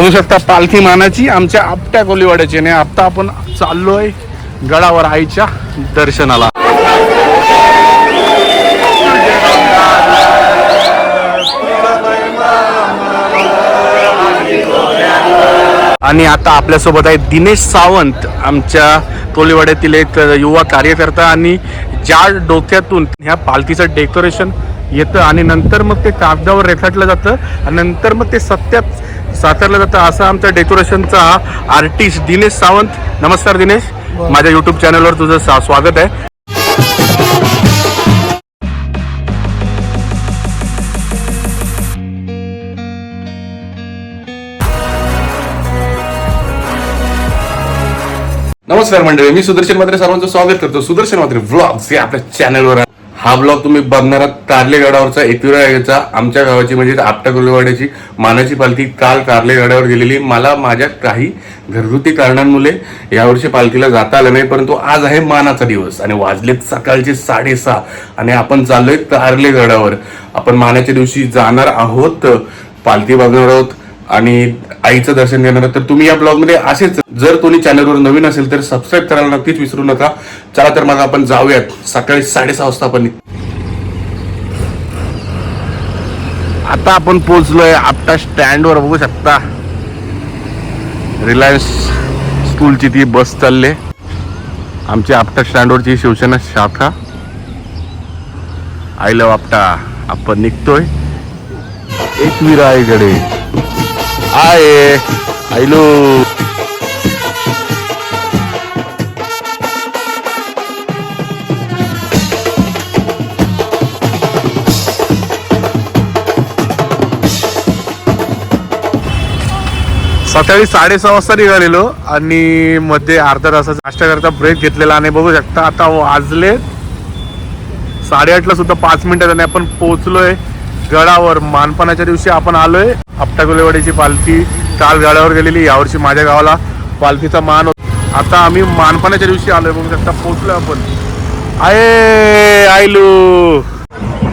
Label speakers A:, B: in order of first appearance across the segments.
A: बघू शकता पालखी मानाची आमच्या आपट्या कोलीवाड्याची आणि आत्ता आपण चाललोय गडावर आईच्या दर्शनाला. आणि आता आपल्यासोबत आहे दिनेश सावंत आमच्या कोलीवाड्यातील एक युवा कार्यकर्ता आणि ज्या डोक्यातून ह्या पालखीचं डेकोरेशन येतं आणि नंतर मग ते कागदावर रेखाटलं जातं आणि नंतर मग ते सत्यात साकारलं जातं असा आमचा डेकोरेशनचा आर्टिस्ट दिनेश सावंत. नमस्कार दिनेश. माझ्या युट्यूब चॅनलवर तुझं स्वागत आहे. नमस्कार मंडळी मी सुदर्शन मात्रे सर्वांचं स्वागत करतो. सुदर्शन मात्रे व्लॉग्स या आपल्या चॅनलवर. हा ब्लॉग तुम्ही बघणार आहात. कारले गडावरचा एकविराचा आमच्या गावाची म्हणजे आपटा कोल्हेवाड्याची मानाची पालखी काल कारले गडावर गेलेली. मला माझ्या काही घरगुती कारणांमुळे यावर्षी पालखीला जाता आलं नाही परंतु आज आहे मानाचा दिवस. आणि वाजलेत सकाळचे साडेसहा आणि आपण चाललोय तारले गडावर आपण मानाच्या दिवशी जाणार आहोत पालखी बघणार आहोत. आणि आईचं दर्शन घेणार तर तुम्ही या ब्लॉगमध्ये असेच जर कोणी चॅनलवर नवीन असेल तर सबस्क्राईब करायला नक्कीच विसरू नका. चला तर मग आपण जाऊयात. सकाळी साडेसहा वाजता आपण आता आपण पोहोचलोय आपटा स्टँडवर बघू शकता. रिलायन्स स्कूलची ती बस चालले. आमच्या आपटा स्टँडवरची शिवसेना शाखा. I love Apta. आपण निघतोय. एकविराईकडे आहे आयलो. सकाळी साडेसहा वाजता निघालेलो आणि मध्ये अर्धा तासाचा नाश्त्याकरता ब्रेक घेतलेला आणि बघू शकता आता वाजले साडेआठला सुद्धा पाच मिनिटात आणि आपण पोहोचलोय. गडावर मानपणाच्या दिवशी आपण आलोय. आपटागुलेवाडीची पालखी काल गडावर गेलेली यावर्षी माझ्या गावाला पालखीचा मान होता. आता आम्ही मानपणाच्या दिवशी आलोय बघू शकता पोहोचलोय आपण. आये आयलू!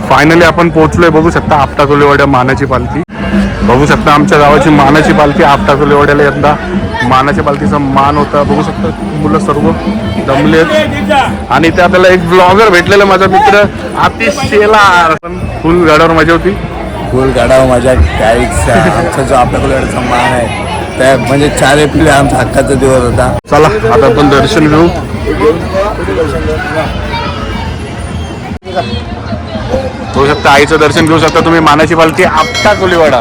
A: फायनली आपण पोहोचलोय बघू शकता आपटाकोलेवाड्या मानाची पालखी. बघू शकता आमच्या गावाची मानाची पालखी आपटाकोलेवाड्याला यंदा मानाच्या पालखीचा मान होता. बघू शकता मुलं सर्व दमलेत. आणि ते आपल्याला एक ब्लॉगर भेटलेला माझा मित्र पण फुल गाड्यावर मजा होती.
B: फुल गाडावर माझ्या आमचा जो आपल्याकडे मान आहे त्या म्हणजे चार एप्रिल आमचा हक्काचा दिवस होता.
A: चला आता आपण दर्शन घेऊ. बघू शकता. आईचं दर्शन घेऊ शकता तुम्ही. मानाची पालखी आपटा कोलीवाडा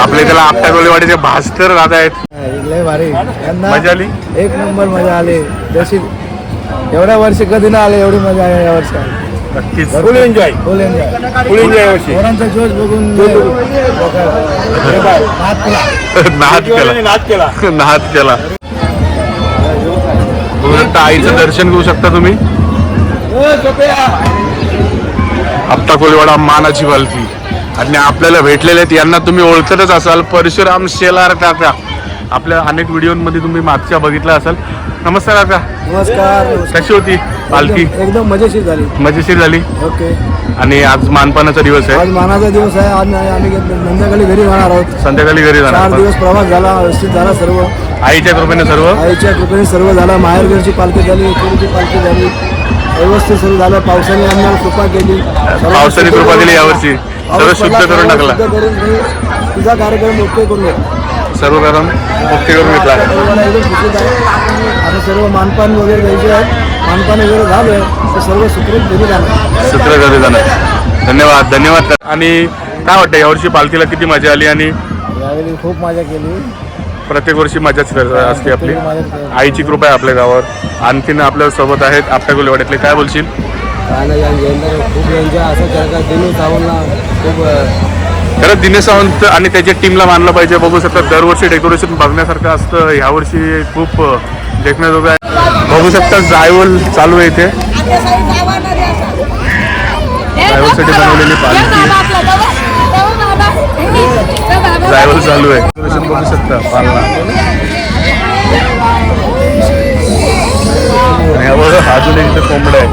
A: आपल्या त्याला आपटा कोलीवाडीचे भास्कर राहत आहेत.
B: लय भारी. यंदा
A: मजा आली?
B: एक नंबर मजा आली. जशी एवढ्या वर्षी कधी ना आले एवढी मजा आहे या वर्षी. आली.
A: नक्कीच
B: full enjoy. Full enjoy.
A: Full enjoy वर्षी.
B: पोरांचा जोश बघून हात केला.
A: नाद केला. नाद केला. आईचं दर्शन घेऊ शकता तुम्ही. हप्ता कोलीवाडा मानाची पालखी आणि आपल्याला भेटलेले आहेत यांना तुम्ही ओळखतच असाल. परशुराम शेलार काका. आपल्या अनेक व्हिडिओमध्ये तुम्ही मागच्या बघितला असाल. नमस्कार काका.
B: नमस्कार
A: कशी होती पालखी
B: एकदम- मजेशीर झाली.
A: मजेशीर झाली?
B: ओके.
A: आणि आज मानपानाचा दिवस आहे.
B: आज मानाचा दिवस आहे. आज आम्ही संध्याकाळी घरी जाणार आहोत.
A: संध्याकाळी घरी
B: चार
A: जाणार
B: दिवस प्रवास झाला व्यवस्थित झाला सर्व.
A: आईच्या कृपेने सर्व?
B: आईच्या कृपेने सर्व झाला. माहेरघरची पालखी झाली पालखी झाली. व्यवस्थित सर्व झालं. पावसाने आम्हाला कृपा केली.
A: पावसाने कृपा केली यावर्षी. सर्व शुद्ध करून टाकला.
B: तुझा कार्यक्रम ओके करून
A: सर्व कारण मुक्ती करून घेतला.
B: आता सर्व मानपान वगैरे द्यायचे आहेत. मानपान वगैरे झालं तर सर्व सुखरूप घरी जाणार.
A: सूत्र घरी जाणार. धन्यवाद धन्यवाद. आणि काय वाटतं यावर्षी पालखीला किती मजा आली आणि
B: यावेळी खूप मजा केली.
A: प्रत्येक वर्षी मजाच असते आपली. आईची कृपा आहे आपल्या गावावर. आणखीन आपल्यासोबत आहेत आपल्या गुलवाड्यातले. काय बोलशील?
B: खूप एन्जॉय असं केलं का दिनू सावंतला खूप अं,
A: खरंच दिनेश सावंत आणि त्याच्या टीमला मानलं पाहिजे. बघू शकता दरवर्षी डेकोरेशन बघण्यासारखं असतं. यावर्षी खूप देखण्याजोगं आहे. बघू शकता जायवल चालू आहे इथे.
C: ड्रायव्हरसाठी बनवलेली पालखी.
A: जायवल चालू आहे. डेकोरेशन बघू शकता पालना. यावर अजून इथे आहे.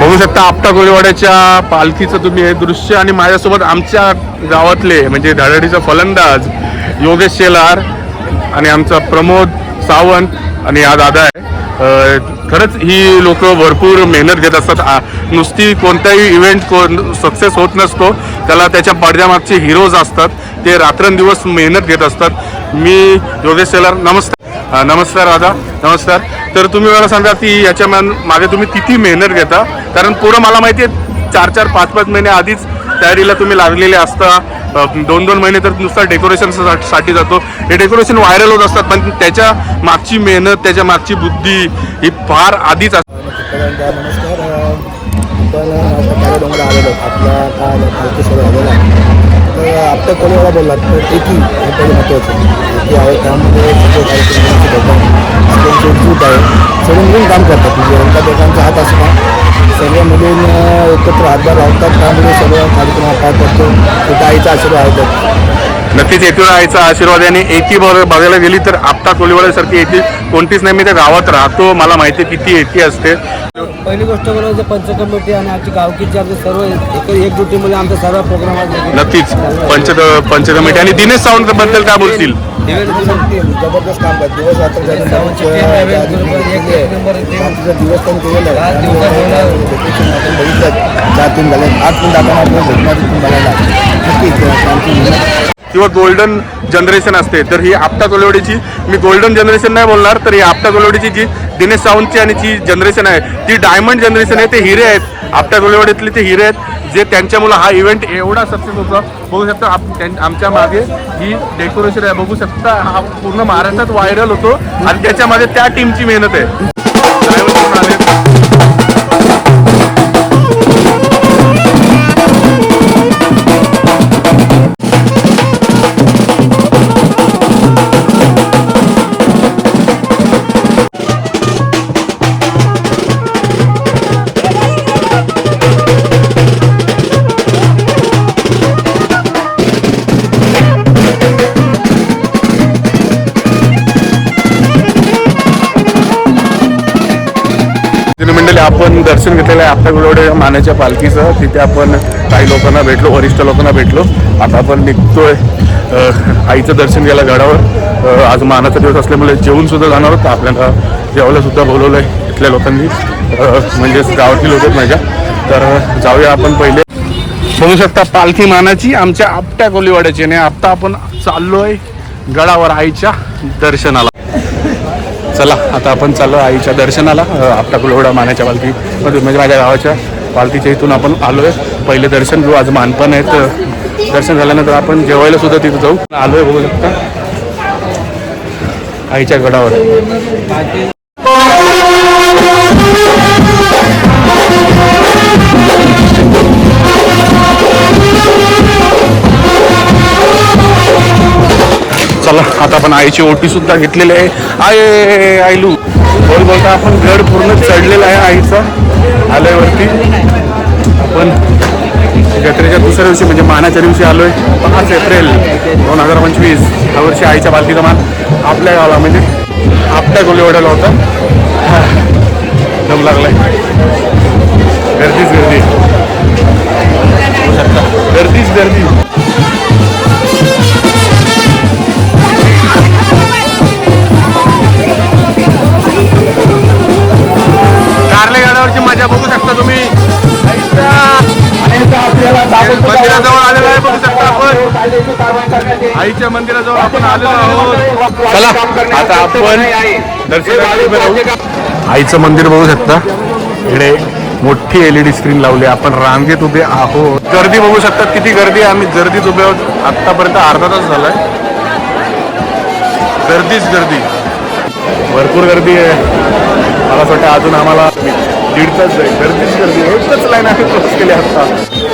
A: बघू शकता आपटा कोळीवाड्याच्या पालखीचं तुम्ही हे दृश्य आणि माझ्यासोबत आमच्या गावातले म्हणजे धाडाडीचा फलंदाज योगेश शेलार आणि आमचा प्रमोद सावंत आणि हा दादा आहे. खरंच ही लोक भरपूर मेहनत घेत असतात. नुसती कोणताही इव्हेंट कोण सक्सेस होत नसतो. त्याला त्याच्या पडद्यामागचे हिरोज असतात. ते रात्रंदिवस मेहनत घेत असतात. मी योगेश शेलार नमस्कार. नमस्कार दादा नमस्कार. तर तुम्ही मला सांगा की याच्या मान- मागे तुम्ही किती मेहनत घेता? कारण पुढं मला माहिती आहे चार चार पाच पाच महिने आधीच तयारीला तुम्ही लागलेले असता. दोन दोन महिने तर नुसता डेकोरेशनसाठी जातो. हे डेकोरेशन व्हायरल होत असतात पण त्याच्या मागची मेहनत त्याच्या मागची बुद्धी ही फार आधीच असते
B: नमस्कार आपण आलेलो काय तर बोललात तर एकी महत्वाचं एकी आहे त्यामध्ये सगळे एकजूट आहे. सगळे मिळून काम करतात म्हणजे एका दोघांचा हात असला सर्व मिळून एकत्र हातभार लावतात. त्यामुळे सर्व कार्यक्रम पार पडतो. तिथं आईचा आशीर्वाद आहे
A: नक्कीच येथून आईचा आशीर्वाद आहे आणि एकी बघ- बघायला गेली तर आपटा कोलिवाड्यासारखी एकी कोणतीच नाही मी त्या गावात राहतो. मला माहिती आहे किती एकी असते.
B: पहिली गोष्ट म्हणजे पंच कमिटी आणि आमची गावकीचे आमचे सर्व एक एकजुटीमध्ये आमचा सर्व प्रोग्राम
A: नक्कीच. पंच पंच कमिटी आणि दिनेश सावंत बद्दल काय बोलतील
B: जबरदस्त काम करत दिवस रात्र पण केलेला बघितलं चार तीन झाले. आठ आपल्याला बघायला. नक्कीच
A: किंवा गोल्डन जनरेशन असते तर ही आपटा कोलवडीची मी गोल्डन जनरेशन नाही बोलणार तर ही आपटा कोलवडीची जी दिनेश सावंतची आणि जी जनरेशन आहे ती डायमंड जनरेशन आहे ते हिरे आहेत. आपट्या कोलवडीतले ते हिरे आहेत जे त्यांच्यामुळे हा इव्हेंट एवढा सक्सेस होतो. बघू शकता आप- त्यां- आमच्या मागे ही डेकोरेशन आहे. बघू शकता हा पूर्ण महाराष्ट्रात व्हायरल होतो. आणि त्याच्यामध्ये त्या टीमची मेहनत आहे. आपण दर्शन घेतलेलं आहे. आपल्या गुलवडे मानाच्या पालखीचं. तिथे आपण काही लोकांना भेटलो वरिष्ठ लोकांना भेटलो. आता आपण निघतोय आईचं दर्शन घ्यायला गडावर. आज मानाचा दिवस असल्यामुळे जेवून सुद्धा जाणार होतं आपल्याला जेवायला सुद्धा बोलवलं आहे इथल्या लोकांनी. म्हणजेच गावातील लोक आहेत माझ्या. तर जाऊया आपण पहिले. बघू शकता पालखी मानाची आमच्या आपट्या कोलीवाड्याची आणि आत्ता आपण चाललो आहे गडावर आईच्या दर्शनाला. चला आता आपण चाललो आईच्या दर्शनाला आपटा कुलवडा मानाच्या पालखी म्हणजे माझ्या गावाच्या पालखीच्या इथून आपण आलोय. पहिले दर्शन घेऊ आज मानपण आहेत. दर्शन झाल्यानंतर आपण जेवायला सुद्धा तिथे जाऊ. आलोय बघू शकता. आईच्या गडावर. आपण आईची ओटी सुद्धा घेतलेली आहे. आय आयलू. बोल बोलता आपण गड पूर्ण चढलेला आहे आईचा. आल्यावरती. वरती आपण जत्रेच्या दुसऱ्या दिवशी म्हणजे मानाच्या दिवशी आलोय. पाच एप्रिल दोन हजार पंचवीस. ह्या वर्षी आईच्या पालखीचा मान आपल्या गावाला म्हणजे आपल्या गोलीवाड्याला होता. दम लागलाय. गर्दीच गर्दी. गर्दीच गर्दी. कारले गाड्यावरची मजा बघू शकता तुम्ही. मंदिराजवळ आलेलो आहे बघू शकता आपण. आईच्या मंदिराजवळ आपण आलेलो आहोत. चला आता आपण राहू. आईचं मंदिर बघू शकता. इकडे मोठी एलईडी स्क्रीन लावली. आपण रांगेत उभे आहोत. गर्दी बघू शकता. किती गर्दी आहे. आम्ही गर्दीत उभे आहोत. आतापर्यंत अर्धा तास झालाय. गर्दीच गर्दी. भरपूर गर्दी आहे. मला असं वाटतं अजून आम्हाला दीड तास जाईल. गर्दीच गर्दी. एकच लाईन आम्ही क्रॉस केली आता.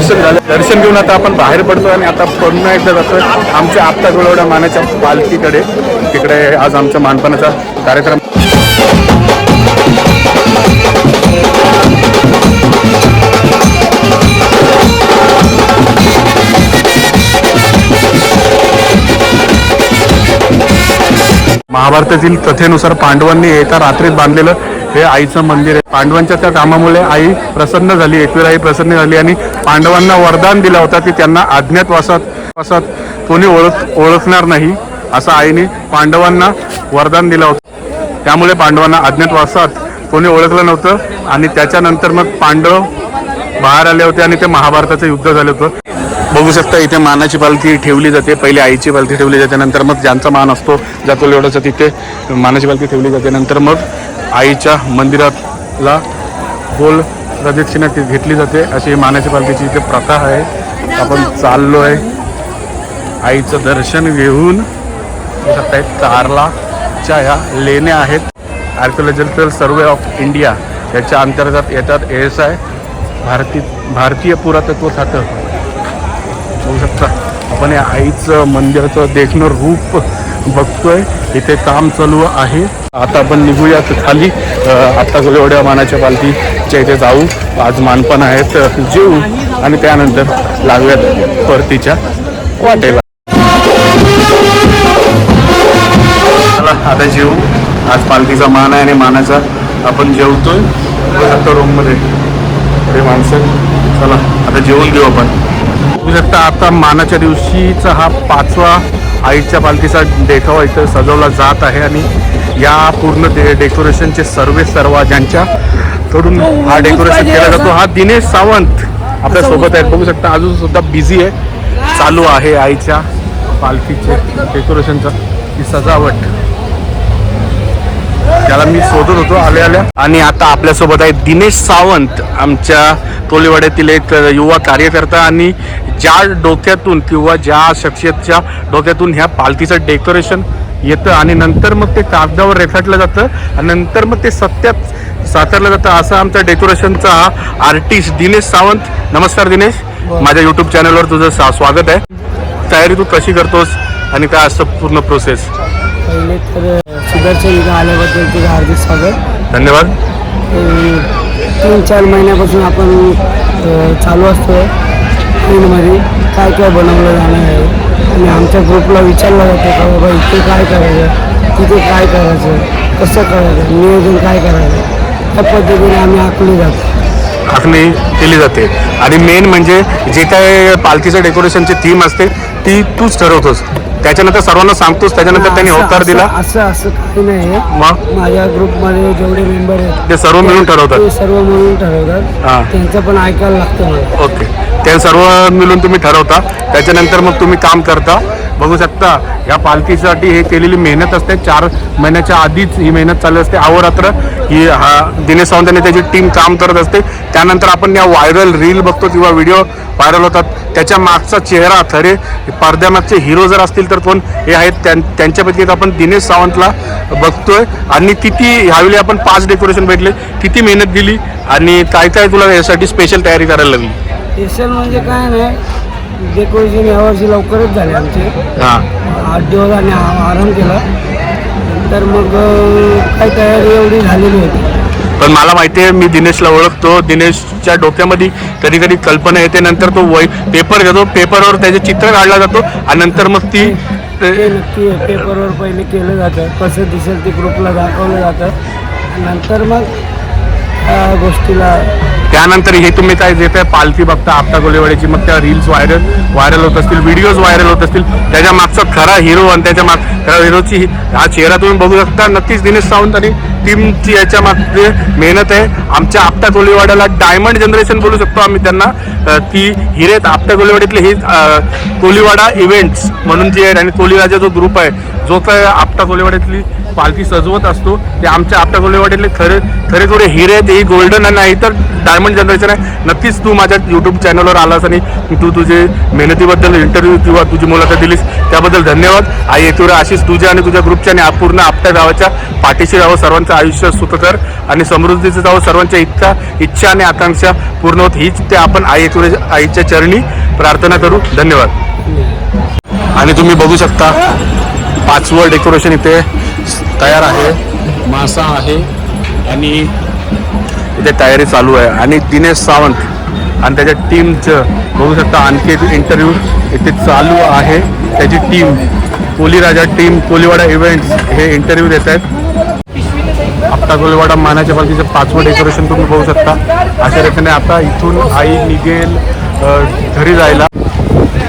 A: दर्शन झालं. दर्शन घेऊन आता आपण बाहेर पडतो आणि आता पुन्हा एकदा जातोय. आमच्या आपता गोळवडा मानाच्या पालखीकडे. तिकडे आज आमच्या मानपणाचा कार्यक्रम. महाभारतातील कथेनुसार पांडवांनी एका रात्रीत बांधलेलं हे आईचं मंदिर आहे. पांडवांच्या त्या कामामुळे आई प्रसन्न झाली एकवीर आई प्रसन्न झाली आणि पांडवांना वरदान दिला होता की त्यांना अज्ञातवासात वासात कोणी ओळख ओळखणार नाही असं आईने पांडवांना वरदान दिलं होतं. त्यामुळे पांडवांना अज्ञातवासात कोणी ओळखलं नव्हतं आणि त्याच्यानंतर मग पांडव बाहेर आले होते आणि ते महाभारताचं युद्ध झालं होतं. बघू शकता इथे मानाची पालखी ठेवली जाते. पहिले आईची पालखी ठेवली जाते नंतर मग ज्यांचा मान असतो जातो एवढाचा तिथे. मानाची पालखी ठेवली जाते नंतर मग आईच्या मंदिराला गोल प्रदक्षिणा ती घेतली जाते. अशी मानाची पालखीची इथे प्रथा आहे. आपण चाललो आहे आईचं दर्शन घेऊन. तारलाच्या ह्या लेण्या आहेत. आर्किओलॉजिकल सर्वे ऑफ इंडिया याच्या अंतर्गत येतात. एस आय भारती भारतीय पुरातत्व खातं. बघू शकता. आपण या आईचं मंदिराचं देखणं रूप बघतोय. इथे काम चालू आहे. आता आपण निघूयात खाली. आत्ता आता एवढ्या मानाच्या पालतीच्या इथे जाऊ. आज मानपण आहेत. जेऊ. आणि त्यानंतर लागूयात परतीच्या वाटेला. चला आता जेऊ. आज पालखीचा मान आहे आणि मानाचा आपण जेवतोय. आता रूममध्ये अरे माणसं. चला आता जेवून घेऊ आपण. बघू शकता आता मानाच्या दिवशीचा हा पाचवा आईच्या पालखीचा देखावा इथं सजवला जात आहे आणि या पूर्ण डे डेकोरेशनचे सर्वे सर्व ज्यांच्या कडून हा डेकोरेशन केला जातो. हा दिनेश सावंत आपल्यासोबत आहेत. बघू शकता अजून सुद्धा बिझी आहे. चालू आहे आईच्या पालखीचे डेकोरेशनचा ही सजावट. त्याला मी शोधत होतो आल्या आल्या. आणि आता आपल्यासोबत आहे दिनेश सावंत आमच्या टोलेवाड्यातील एक युवा कार्यकर्ता आणि ज्या डोक्यातून किंवा ज्या शख्सियतच्या डोक्यातून ह्या पालखीचं डेकोरेशन येतं आणि नंतर मग ते कागदावर रेखाटलं जातं आणि नंतर मग ते सत्यात साकारलं जातं असं आमच्या डेकोरेशनचा हा आर्टिस्ट दिनेश सावंत. नमस्कार दिनेश. माझ्या युट्यूब चॅनलवर तुझं स्वागत आहे. तयारी तू कशी करतोस आणि काय असतं पूर्ण प्रोसेस
C: पहिले तर सुदर्शन इथं आल्याबद्दल तुझं हार्दिक स्वागत.
A: धन्यवाद.
C: अं, तीन चार महिन्यापासून आपण अं, चालू असतो फिल्डमध्ये. काय काय बनवलं जाणार आहे? आणि आमच्या ग्रुपला विचारलं जातं का बाबा इथे काय करायचं? तिथे काय करायचं? कसं करायचं? नियोजन काय करायचं? त्या पद्धतीने आम्ही आखले जातो.
A: आखणी केली जाते. आणि मेन म्हणजे जे काय पालखीचं डेकोरेशनची थीम असते ती तूच ठरवतोस. त्याच्यानंतर सर्वांना सांगतोस त्याच्यानंतर त्यांनी होकार दिला.
C: असं असं काही नाही माझ्या ग्रुपमध्ये जेवढे मेंबर आहेत
A: ते सर्व मिळून ठरवतात.
C: ते सर्व मिळून
A: हा.
C: ठरवतात त्यांचं पण ऐकायला लागतं
A: ओके. ते सर्व मिळून तुम्ही ठरवता. त्याच्यानंतर मग तुम्ही काम करता. बघू शकता या पालखीसाठी हे केलेली मेहनत असते. चार महिन्याच्या आधीच ही मेहनत चालू असते. अहोरात्र ही हा दिनेश सावंत आणि त्याची टीम काम करत असते. त्यानंतर आपण या व्हायरल रील बघतो किंवा व्हिडिओ व्हायरल होतात. त्याच्या मागचा चेहरा खरे पडद्यामागचे हिरो जर असतील तर कोण? हे आहेत त्यां- त्यांच्यापैकी आपण दिनेश सावंतला बघतोय. आणि किती ह्यावेळी आपण पाच डेकोरेशन भेटले किती मेहनत दिली आणि काय काय तुला यासाठी स्पेशल तयारी करायला लागली?
C: स्पेशल म्हणजे काय नाही. डेकोरेशन यावर्षी लवकरच झाले आमचे.
A: हां.
C: आठ दिवस आणि आराम केला. तर मग काही तयारी एवढी झालेली होती.
A: पण मला माहिती आहे मी दिनेशला ओळखतो. दिनेशच्या डोक्यामध्ये कधी कधी कल्पना येते. नंतर तो वय पेपर घेतो. पेपरवर त्याचे चित्र काढला जातो. आणि नंतर मग ती
C: ते नक्की पेपरवर पहिले केलं जातं. कसं दिसेल ते ग्रुपला दाखवलं जातं. नंतर मग गोष्टीला
A: त्यानंतर हे तुम्ही काय जे काय पालथी बघता आपटा गोलेवाड्याची मग त्या रील्स व्हायरल व्हायरल होत असतील व्हिडिओज व्हायरल होत असतील त्याच्या मागचा खरा हिरो आणि त्याच्या माग खरा हिरोची ही- हा चेहरा तुम्ही बघू शकता. नक्कीच दिनेश सावंत आणि टीमची याच्या मागचे मेहनत आहे. आमच्या आपटा कोलीवाड्याला डायमंड जनरेशन बोलू शकतो आम्ही त्यांना. अ, ती हिरेत आपटा कोलीवाडीतले ही कोलीवाडा इव्हेंट्स म्हणून जे आणि कोलीराजा जो ग्रुप आहे जो काय आपटा कोलीवाड्यातली पालखी सजवत असतो. ते आमच्या आपल्या कोल्हेवाडीतले खरे खरे थोडे हिरे आहेत हे गोल्डन नाही तर डायमंड जनरेशन आहे. नक्कीच तू माझ्या यूट्यूब चॅनलवर आलास आणि तू तुझे मेहनतीबद्दल इंटरव्ह्यू किंवा तुझी मुलाखत दिलीस त्याबद्दल धन्यवाद. आई येतुरा अशीच तुझ्या आणि तुझ्या ग्रुपच्या आणि पूर्ण आपल्या गावाच्या पाठीशी राहावं सर्वांचं आयुष्य सुखकर आणि समृद्धीचं जावं सर्वांच्या इच्छा इच्छा आणि आकांक्षा पूर्ण होत. हीच ते आपण आई येतुरे आईच्या चरणी प्रार्थना करू. धन्यवाद. आणि तुम्ही बघू शकता पाचवं डेकोरेशन इथे. तयार आहे. मासा आहे आणि इथे तयारी चालू आहे. आणि दिनेश सावंत आणि त्याच्या टीमचं बघू शकता आणखी एक इंटरव्ह्यू इथे चालू आहे. त्याची team Koliraja team Koliwada events हे इंटरव्ह्यू देत आहेत. आपटा कोलीवाडा मानाच्या पालखीचं पाचवं डेकोरेशन तुम्ही बघू शकता. अशा रीतीने आता इथून आई निघेल घरी जायला.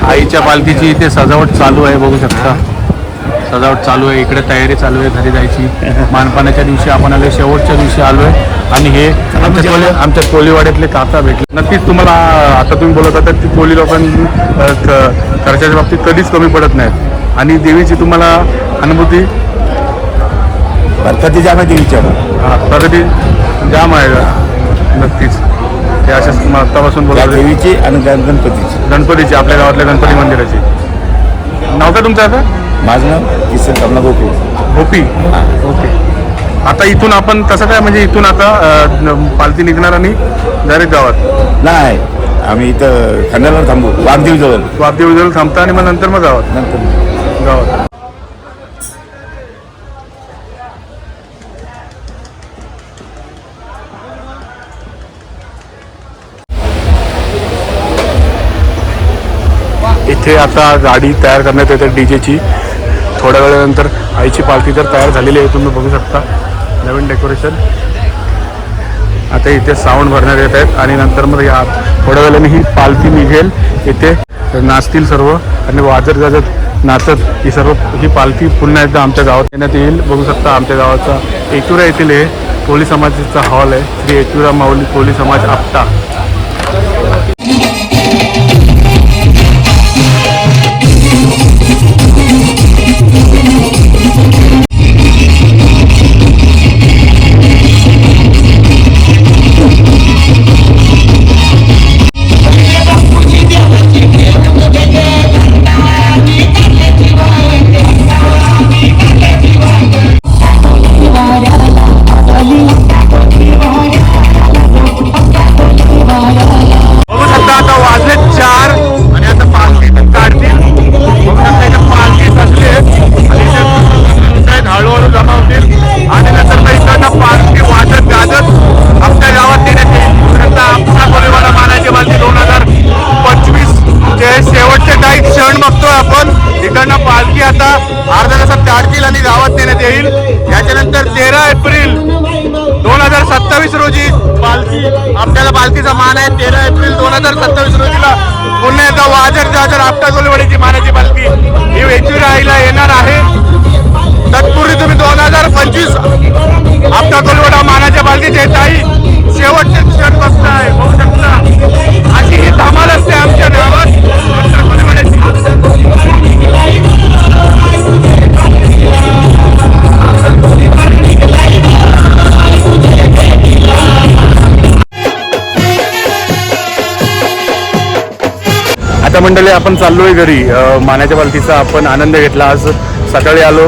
A: आईच्या पालखीची इथे सजावट चालू आहे बघू शकता. सजावट चालू आहे इकडे तयारी चालू आहे घरी जायची. मानपाण्याच्या दिवशी आपण आलो शेवटच्या दिवशी आलो आहे आणि हे आमच्या कोली आमच्या कोलीवाड्यातले काका भेटले. नक्कीच तुम्हाला आता तुम्ही बोलत होता की कोली लोकां अ, ख- खर्चाच्या बाबतीत कधीच कमी पडत नाहीत. आणि देवीची तुम्हाला अनुभूती?
B: बरकती जागा देवीच्या
A: हा, प्रगती जाम आहे. नक्कीच. ते असेच आत्तापासून बोलत होते.
B: देवीची आणि गणपतीची.
A: गणपतीची आपल्या गावातल्या गणपती मंदिराची. नाव का तुमचं आता?
B: माझं नाव किसन कमला गोपी.
A: गोपी? ओके. आता इथून आपण कसं काय म्हणजे इथून आता अ, न- पालखी निघणार आणि डायरेक्ट गावात?
B: नाही आम्ही इथं खंडाला थांबू. वाघदेव जवळ.
A: वाघदेवी जवळ थांबता आणि मग नंतर मग गावात?
B: नंतर
A: गावात. इथे आता गाडी तयार करण्यात येते डीजेची थोड्या वेळानंतर आईची पालखी तर तयार झालेली आहे तुम्ही बघू शकता. नवीन डेकोरेशन आता इथे साऊंड भरण्यात येत आहेत आणि नंतर मग या थोड्या वेळाने ही पालखी निघेल. इथे नाचतील सर्व आणि वाजत गाजत नाचत ही सर्व ही पालखी पुन्हा एकदा आमच्या गावात येण्यात येईल. बघू शकता आमच्या गावाचा एकविरा येथील हे कोळी समाजाचा हॉल आहे. श्री एकविरा माऊली कोळी समाज आपटा. इकडनं आता अर्ध्या तासात काढतील आणि गावात देण्यात येईल. याच्यानंतर तेरा एप्रिल दोन हजार सत्तावीस रोजी पालखी आपल्याला पालखीचा मान आहे. तेरा एप्रिल दोन हजार सत्तावीस रोजीला पुन्हा एकदा वाजर जाजर आपटा गोलवडीची मानाची पालखी ही वेचुराईला येणार आहे. तत्पूर्वी तुम्ही दोन हजार पंचवीस आपटा गोलवडा मानाच्या पालखीचे ताई शेवटचे क्षण बघताय बघू शकता. अशी ही धमाल असते आमच्या गावात. मित्रमंडळी मंडळी आपण चाललोय घरी. मानाच्या पालखीचा आपण आनंद घेतला. आज सकाळी आलो.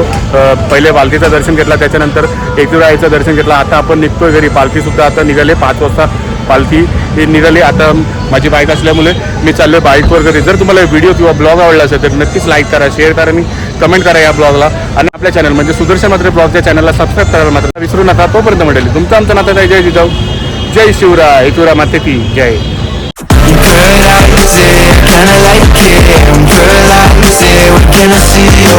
A: पहिले पालखीचं दर्शन घेतला त्याच्यानंतर एकविराईचं दर्शन घेतलं. आता आपण निघतोय घरी. पालखी सुद्धा आता निघाले. पाच वाजता पालखी ही निघाली. आता माझी बाईक असल्यामुळे मी चाललोय बाईकवर घरी. जर तुम्हाला व्हिडिओ किंवा ब्लॉग आवडला असेल तर नक्कीच लाईक करा शेअर करा आणि कमेंट करा या ब्लॉगला. आणि आपल्या चॅनल म्हणजे सुदर्शन मात्र ब्लॉगच्या चॅनलला सबस्क्राईब करायला मात्र विसरू नका. तोपर्यंत मंडळी तुमचं आमचं नातं आहे. जय जिजाऊ. जय शिवराय. एकविरा माते की जय.
D: Kinda like it. I'm paralyzed, what can I see?